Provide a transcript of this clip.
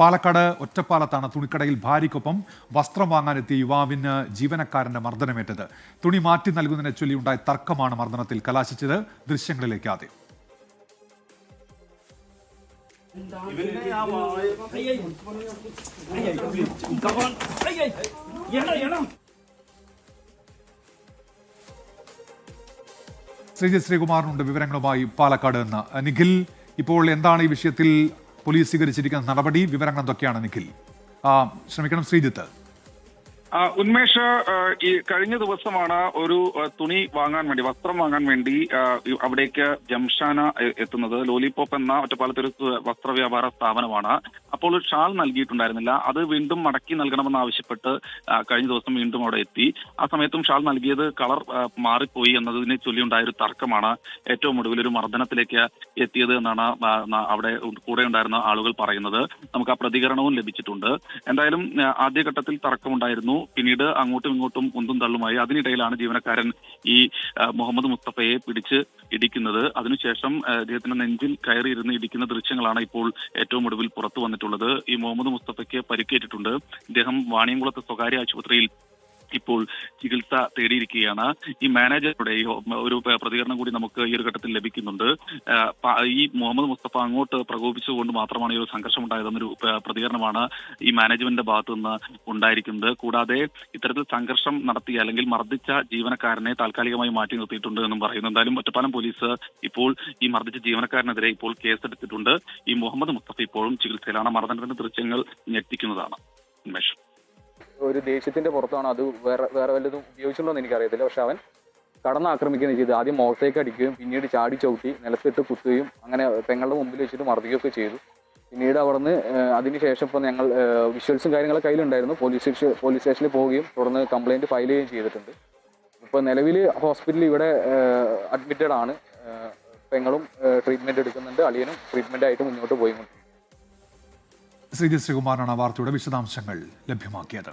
പാലക്കാട് ഒറ്റപ്പാലത്താണ് തുണിക്കടയിൽ ഭാര്യയ്ക്കൊപ്പം വസ്ത്രം വാങ്ങാനെത്തിയ യുവാവിന് ജീവനക്കാരന്റെ മർദ്ദനമേറ്റത്. തുണി മാറ്റി നൽകുന്നതിനെ ചൊല്ലിയുണ്ടായ തർക്കമാണ് മർദ്ദനത്തിൽ കലാശിച്ചത്. ദൃശ്യങ്ങളിലേക്ക് ആദ്യം. ശ്രീജിത് ശ്രീകുമാറിനുണ്ട് വിവരങ്ങളുമായി പാലക്കാട് നിന്ന്. നിഖിൽ ഇപ്പോൾ എന്താണ് ഈ വിഷയത്തിൽ പോലീസ് സ്വീകരിച്ചിരിക്കുന്ന നടപടി വിവരങ്ങൾ എന്തൊക്കെയാണ് നിഖിൽ? ശ്രമിക്കണം ശ്രീജിത്ത്. ഉന്മേഷ് ഈ കഴിഞ്ഞ ദിവസമാണ് ഒരു തുണി വാങ്ങാൻ വേണ്ടി വസ്ത്രം വാങ്ങാൻ വേണ്ടി അവിടേക്ക് ജംഷാന എത്തുന്നത്. ലോലിപോപ്പ് എന്ന ഒറ്റപ്പാലത്തെ ഒരു വസ്ത്ര വ്യാപാര സ്ഥാപനമാണ്. അപ്പോൾ ഒരു ഷാൾ നൽകിയിട്ടുണ്ടായിരുന്നില്ല. അത് വീണ്ടും മടക്കി നൽകണമെന്ന് ആവശ്യപ്പെട്ട് കഴിഞ്ഞ ദിവസം വീണ്ടും അവിടെ എത്തി. ആ സമയത്തും ഷാൾ നൽകിയത് കളർ മാറിപ്പോയി എന്നതിനെ ചൊല്ലിയുണ്ടായ ഒരു തർക്കമാണ് ഏറ്റവും ഒടുവിൽ ഒരു മർദ്ദനത്തിലേക്ക് എത്തിയത് എന്നാണ് അവിടെ കൂടെ ഉണ്ടായിരുന്ന ആളുകൾ പറയുന്നത്. നമുക്ക് ആ പ്രതികരണവും ലഭിച്ചിട്ടുണ്ട്. എന്തായാലും ആദ്യഘട്ടത്തിൽ തർക്കമുണ്ടായിരുന്നു. പിന്നീട് അങ്ങോട്ടും ഇങ്ങോട്ടും ഉന്തും തള്ളുമായി. അതിനിടയിലാണ് ജീവനക്കാരൻ ഈ മുഹമ്മദ് മുസ്തഫയെ പിടിച്ച് ഇടിക്കുന്നത്. അതിനുശേഷം അദ്ദേഹത്തിന്റെ നെഞ്ചിൽ കയറിയിരുന്ന് ഇടിക്കുന്ന ദൃശ്യങ്ങളാണ് ഇപ്പോൾ ഏറ്റവും ഒടുവിൽ പുറത്തു വന്നിട്ടുള്ളത്. ഈ മുഹമ്മദ് മുസ്തഫയ്ക്ക് പരിക്കേറ്റിട്ടുണ്ട്. ഇദ്ദേഹം വാണിയംകുളത്തെ സ്വകാര്യ ആശുപത്രിയിൽ ഇപ്പോൾ ചികിത്സ തേടിയിരിക്കുകയാണ്. ഈ മാനേജറുടെ ഒരു പ്രതികരണം കൂടി നമുക്ക് ഈ ഒരു ഘട്ടത്തിൽ ലഭിക്കുന്നുണ്ട്. ഈ മുഹമ്മദ് മുസ്തഫ അങ്ങോട്ട് പ്രകോപിച്ചുകൊണ്ട് മാത്രമാണ് ഈ ഒരു സംഘർഷം ഉണ്ടായതെന്നൊരു പ്രതികരണമാണ് ഈ മാനേജ്മെന്റിന്റെ ഭാഗത്തു നിന്ന് ഉണ്ടായിരിക്കുന്നത്. കൂടാതെ ഇത്തരത്തിൽ സംഘർഷം നടത്തിയ അല്ലെങ്കിൽ മർദ്ദിച്ച ജീവനക്കാരനെ താൽക്കാലികമായി മാറ്റി നിർത്തിയിട്ടുണ്ട് എന്നും പറയുന്നു. എന്തായാലും ഒറ്റപ്പാലം പോലീസ് ഇപ്പോൾ ഈ മർദ്ദിച്ച ജീവനക്കാരനെതിരെ ഇപ്പോൾ കേസെടുത്തിട്ടുണ്ട്. ഈ മുഹമ്മദ് മുസ്തഫ ഇപ്പോഴും ചികിത്സയിലാണ്. മർദ്ദനത്തിന്റെ ദൃശ്യങ്ങൾ ഞെട്ടിക്കുന്നതാണ്. ഉന്മേഷ്. ഒരു ദേഷ്യത്തിന്റെ പുറത്താണ് അത് വേറെ വേറെ വല്ലതും ഉപയോഗിച്ചിട്ടുണ്ടോ എന്ന് എനിക്കറിയത്തില്ല. പക്ഷെ അവൻ കടന്ന് ചെയ്തു ആദ്യം മുഖത്തേക്ക് അടിക്കുകയും പിന്നീട് ചാടി ചവിട്ടി നിലത്തിട്ട് കുത്തുകയും അങ്ങനെ പെങ്ങളുടെ മുമ്പിൽ വെച്ചിട്ട് മർദ്ദിക്കുകയൊക്കെ ചെയ്തു. പിന്നീട് അവിടുന്ന് അതിനുശേഷം ഇപ്പോൾ ഞങ്ങൾ വിഷ്വൽസും കാര്യങ്ങളും കയ്യിലുണ്ടായിരുന്നു. പോലീസ് സ്റ്റേഷൻ പോലീസ് സ്റ്റേഷനിൽ പോവുകയും തുടർന്ന് കംപ്ലൈന്റ് ഫയൽ ചെയ്യുകയും ചെയ്തിട്ടുണ്ട്. ഇപ്പോൾ നിലവിൽ ഹോസ്പിറ്റലിൽ ഇവിടെ അഡ്മിറ്റഡ് ആണ്. പെങ്ങളും ട്രീറ്റ്മെന്റ് എടുക്കുന്നുണ്ട്. അളിയനും ട്രീറ്റ്മെന്റ് ആയിട്ട് മുന്നോട്ട് പോയിക്കൊണ്ടിരിക്കും ശ്രീജി ശ്രീകുമാറാണ് വാർത്തയുടെ വിശദാംശങ്ങൾ ലഭ്യമാക്കിയത്.